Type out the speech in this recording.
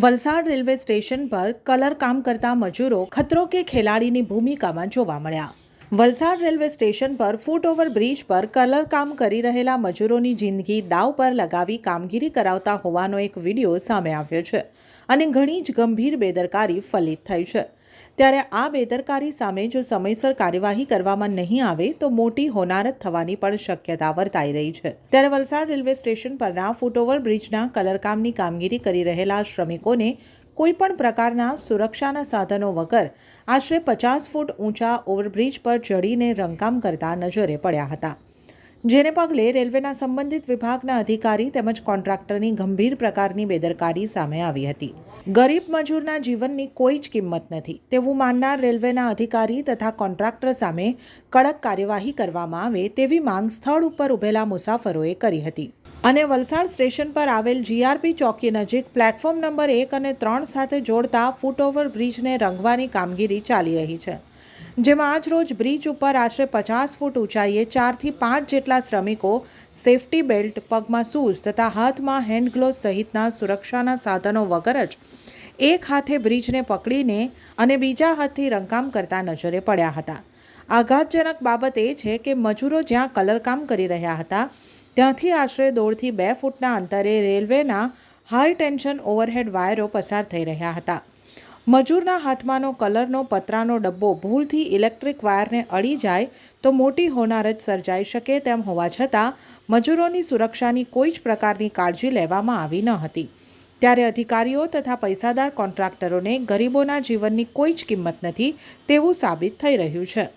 Valsad railway station પર colour કામ કરતા મજૂરો ખતરો કે ખેલાડીની ભૂમિકામાં જોવા મળ્યા. વલસાડ રેલવે સ્ટેશન પર ફૂટ ઓવર બ્રિજ પર કલર કામ કરી રહેલા મજૂરોની જિંદગી દાવ પર લગાવી કામગીરી કરાવતા હોવાનો એક વીડિયો સામે આવ્યો છે અને ઘણી જ ગંભીર બેદરકારી ફલિત થઈ છે. ત્યારે આ બેદરકારી સામે જો સમયસર કાર્યવાહી કરવામાં નહીં આવે, તો મોટી હોનારત થવાની પણ શક્યતા વર્તાઈ રહી છે. ત્યારે વલસાડ રેલવે સ્ટેશન પરના ફૂટઓવર બ્રિજના કલરકામની કામગીરી કરી રહેલા શ્રમિકોને કોઈપણ પ્રકારના સુરક્ષાના સાધનો વગર આશરે પચાસ ફૂટ ઊંચા ઓવરબ્રિજ પર ચડીને રંગકામ કરતા નજરે પડ્યા હતા. જેને પગલે રેલવેના સંબંધિત વિભાગના અધિકારી તેમજ કોન્ટ્રાક્ટરની ગંભીર પ્રકારની બેદરકારી સામે આવી હતી. ગરીબ મજૂરના જીવનની કોઈ જ કિંમત નથી. તેવું માનનાર રેલવેના અધિકારી તથા કોન્ટ્રાક્ટર સામે કડક કાર્યવાહી કરવામાં આવે તેવી માંગ સ્થળ ઉપર ઉભેલા મુસાફરોએ કરી હતી. અને વલસાડ સ્ટેશન પર આવેલ જીઆરપી ચોકી નજીક પ્લેટફોર્મ નંબર એક અને ત્રણ સાથે જોડતા ફૂટઓવર બ્રિજને રંગવાની કામગીરી ચાલી રહી છે. જેમાં આજ રોજ બ્રિજ ઉપર આશરે પચાસ ફૂટ ઊંચાઈએ ચારથી પાંચ જેટલા શ્રમિકો સેફટી બેલ્ટ પગમાં શૂઝ તથા હાથમાં હેન્ડ ગ્લોવ્સ સહિતના સુરક્ષાના સાધનો વગર જ એક હાથે બ્રિજને પકડીને અને બીજા હાથથી રંગકામ કરતા નજરે પડ્યા હતા. આઘાતજનક બાબત એ છે કે મજૂરો જ્યાં કલરકામ કરી રહ્યા હતા, ત્યાંથી આશરે દોઢથી બે ફૂટના અંતરે રેલવેના હાઈ ટેન્શન ઓવરહેડ વાયરો પસાર થઈ રહ્યા હતા. મજૂરના હાથમાંનો કલરનો પતરાનો ડબ્બો ભૂલથી ઇલેક્ટ્રિક વાયરને અડી જાય તો મોટી હોનારત સર્જાઈ શકે તેમ હોવા છતાં મજૂરોની સુરક્ષાની કોઈ જ પ્રકારની કાળજી લેવામાં આવી ન હતી. ત્યારે અધિકારીઓ તથા પૈસાદાર કોન્ટ્રાક્ટરોને ગરીબોના જીવનની કોઈ જ કિંમત નથી તેવું સાબિત થઈ રહ્યું છે.